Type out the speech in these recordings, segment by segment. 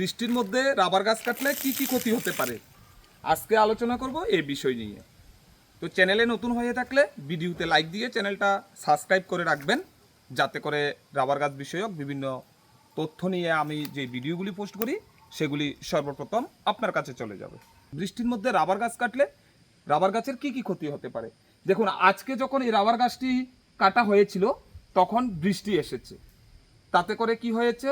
বৃষ্টির মধ্যে রাবার গাছ কাটলে কি কি ক্ষতি হতে পারে? আজকে আলোচনা করব এই বিষয় নিয়ে। তো চ্যানেলে নতুন হয়ে থাকলে ভিডিওতে লাইক দিয়ে চ্যানেলটা সাবস্ক্রাইব করে রাখবেন, যাতে করে রাবার গাছ বিষয়ক বিভিন্ন তথ্য নিয়ে আমি যে ভিডিওগুলি পোস্ট করি, সেগুলি সর্বপ্রথম আপনার কাছে চলে যাবে। বৃষ্টির মধ্যে রাবার গাছ কাটলে রাবার গাছের কি কি ক্ষতি হতে পারে? দেখুন, আজকে যখন এই রাবার গাছটি কাটা হয়েছিল, তখন বৃষ্টি এসেছে। তাতে করে কি হয়েছে?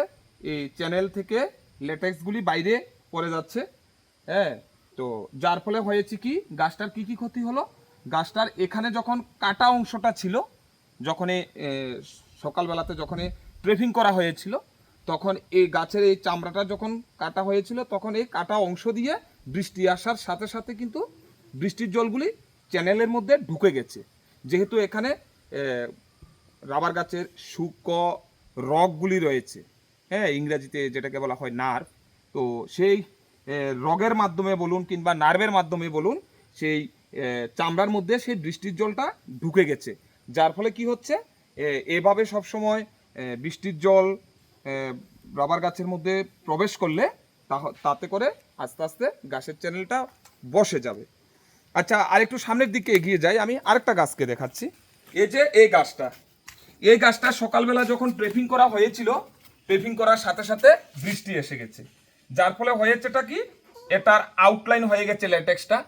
এই চ্যানেল থেকে লেটেক্সগুলি বাইরে পড়ে যাচ্ছে হ্যাঁ? তো যার ফলে হয়েছে কি, গাছটার কি কি ক্ষতি হলো? গাছটার এখানে যখন কাটা অংশটা ছিল যখন সকালবেলাতে যখন ট্রেফিং করা হয়েছিল, তখন এই গাছের এই চামড়াটা যখন কাটা হয়েছিল, তখন এই কাটা অংশ দিয়ে বৃষ্টি আসার সাথে সাথে কিন্তু বৃষ্টির জলগুলি চ্যানেলের মধ্যে ঢুকে গেছে। যেহেতু এখানে রাবার গাছের শুষ্ক রগগুলি রয়েছে হ্যাঁ ইংরেজিতে যেটাকে বলা হয় নার্ভ, তো সেই রগের মাধ্যমে বলুন কিংবা নার্ভের মাধ্যমে বলুন, সেই চামড়ার মধ্যে সেই বৃষ্টির জলটা ঢুকে গেছে। যার ফলে কি হচ্ছে? এভাবে সবসময় বৃষ্টির জল রাবার গাছের মধ্যে প্রবেশ করলে তাতে করে আস্তে আস্তে গাছের চ্যানেলটা বসে যাবে। আচ্ছা আরেকটু সামনের দিকে এগিয়ে যাই আমি, আরেকটা গাছকে দেখাচ্ছি। এই যে এই গাছটা এই গাছটা সকালবেলা যখন ট্রেফিং করা হয়েছিল ট্রেফিং করার সাথে সাথে বৃষ্টি এসে গেছে। যার ফলে হয়েছেটা কি? এটার আউটলাইন হয়ে গেছে ল্যাটেক্সটা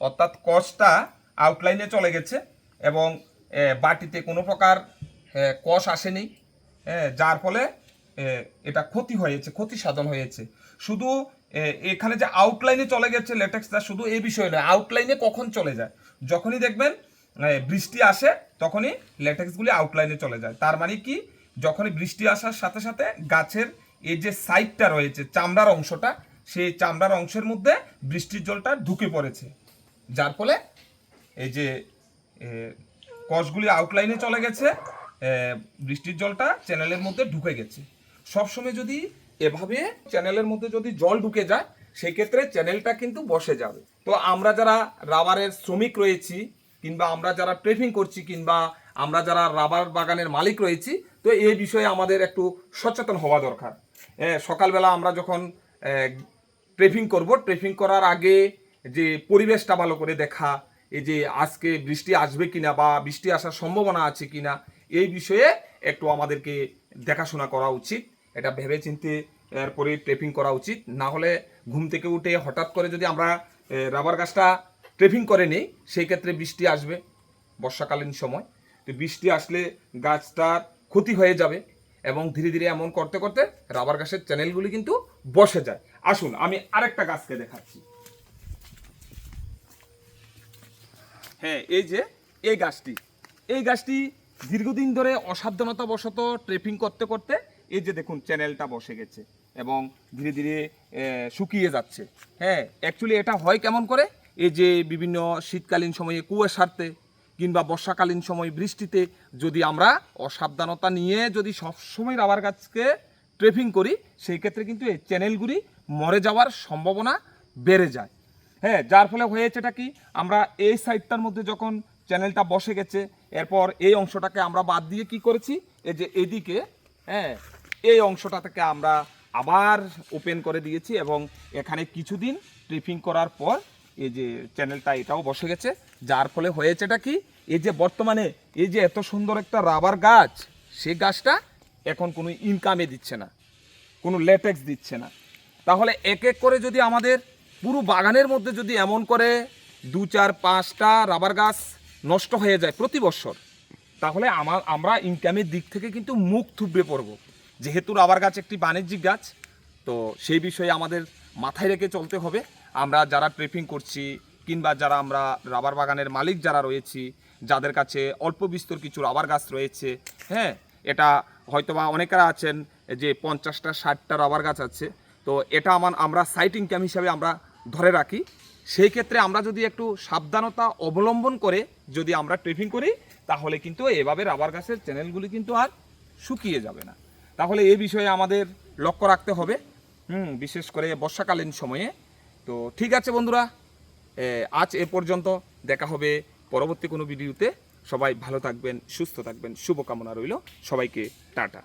অর্থাৎ কসটা আউটলাইনে চলে গেছে এবং বাটিতে কোনো প্রকার কষ আসেনি। যার ফলে এটা ক্ষতি হয়েছে, ক্ষতি সাধন হয়েছে। শুধু এখানে যে আউটলাইনে চলে গেছে লেটেক্সটা শুধু এই বিষয় নয় আউটলাইনে কখন চলে যায়? যখনই দেখবেন বৃষ্টি আসে, তখনই ল্যাটেক্সগুলি আউটলাইনে চলে যায়। তার মানে কি? যখনই বৃষ্টি আসার সাথে সাথে গাছের এই যে সাইডটা রয়েছে, চামড়ার অংশটা, সেই চামড়ার অংশের মধ্যে বৃষ্টির জলটা ঢুকে পড়েছে। যার ফলে এই যে কষগুলি আউটলাইনে চলে গেছে বৃষ্টির জলটা চ্যানেলের মধ্যে ঢুকে গেছে। সবসময় যদি এভাবে চ্যানেলের মধ্যে যদি জল ঢুকে যায়, সেক্ষেত্রে চ্যানেলটা কিন্তু বসে যাবে। তো আমরা যারা রাবারের শ্রমিক রয়েছি, কিংবা আমরা যারা ট্রেফিং করছি, কিংবা আমরা যারা রাবার বাগানের মালিক রয়েছি তো এই বিষয়ে আমাদের একটু সচেতন হওয়া দরকার। সকালবেলা আমরা যখন ট্রেফিং করব, ট্রেফিং করার আগে যে পরিবেশটা ভালো করে দেখা, এই যে আজকে বৃষ্টি আসবে কিনা বা বৃষ্টি আসার সম্ভাবনা আছে কিনা, এই বিষয়ে একটু আমাদেরকে দেখাশোনা করা উচিত। এটা ভেবে চিনতে এরপরে ট্রেফিং করা উচিত। না হলে ঘুম থেকে উঠে হঠাৎ করে যদি আমরা রাবার গাছটা ট্রেফিং করে নিই, সেই ক্ষেত্রে বৃষ্টি আসবে বর্ষাকালীন সময়। তো বৃষ্টি আসলে গাছটার ক্ষতি হয়ে যাবে এবং ধীরে ধীরে এমন করতে করতে রাবার গাছের চ্যানেলগুলি কিন্তু বসে যায়। আসুন, আমি আরেকটা গাছকে দেখাচ্ছি। হ্যাঁ এই যে, এই গাছটি। এই গাছটি দীর্ঘদিন ধরে অসাবধানতা বশত ট্রেপিং করতে করতে এই যে দেখুন, চ্যানেলটা বসে গেছে এবং ধীরে ধীরে শুকিয়ে যাচ্ছে। হ্যাঁ অ্যাকচুয়ালি এটা হয় কেমন করে? এই যে বিভিন্ন শীতকালীন সময়ে কুয়াশাতে কিংবা বর্ষাকালীন সময় বৃষ্টিতে যদি আমরা অসাবধানতা নিয়ে যদি সবসময় রাবার গাছকে ট্রেফিং করি, সেই ক্ষেত্রে কিন্তু এই চ্যানেলগুলি মরে যাওয়ার সম্ভাবনা বেড়ে যায়। হ্যাঁ যার ফলে হয়েছেটা কি? আমরা এই সাইডটার মধ্যে যখন চ্যানেলটা বসে গেছে, এরপর এই অংশটাকে আমরা বাদ দিয়ে কি করেছি? এই যে এদিকে হ্যাঁ এই অংশটা থেকে আমরা আবার ওপেন করে দিয়েছি এবং এখানে কিছুদিন ট্রিপিং করার পর এই যে চ্যানেলটা এটাও বসে গেছে। যার ফলে হয়েছেটা কি? এই যে বর্তমানে এই যে এত সুন্দর একটা রাবার গাছ, সে গাছটা এখন কোনো ইনকামে দিচ্ছে না, কোনো লেটেক্স দিচ্ছে না। তাহলে এক এক করে যদি আমাদের পুরো বাগানের মধ্যে যদি এমন করে দু, চার, পাঁচটা রাবার গাছ নষ্ট হয়ে যায় প্রতি বছর, তাহলে আমার, আমরা ইনকামের দিক থেকে কিন্তু মুখ থুবড়ে পড়ব। যেহেতু রাবার গাছ একটি বাণিজ্যিক গাছ, তো সেই বিষয়ে আমাদের মাথায় রেখে চলতে হবে। আমরা যারা ট্রেপিং করছি কিংবা যারা আমরা রাবার বাগানের মালিক যারা রয়েছি, যাদের কাছে অল্প বিস্তর কিছু রাবার গাছ রয়েছে হ্যাঁ এটা হয়তোবা অনেকেরা আছেন যে পঞ্চাশটা, ষাটটা রাবার গাছ আছে। তো এটা আমার, আমরা সাইট ইনকাম হিসাবে আমরা ধরে রাখি। সেই ক্ষেত্রে আমরা যদি একটু সাবধানতা অবলম্বন করে যদি আমরা ট্রেপিং করি, তাহলে কিন্তু এভাবে রাবার গাছের চ্যানেলগুলি কিন্তু আর শুকিয়ে যাবে না। তাহলে এই বিষয়ে আমাদের লক্ষ্য রাখতে হবে। হুম, বিশেষ করে বর্ষাকালীন সময়ে। তো ঠিক আছে বন্ধুরা আজ এ পর্যন্ত দেখা হবে পরবর্তী কোনো ভিডিওতে। সবাই ভালো থাকবেন, সুস্থ থাকবেন, শুভকামনা রইল। সবাইকে, টাটা।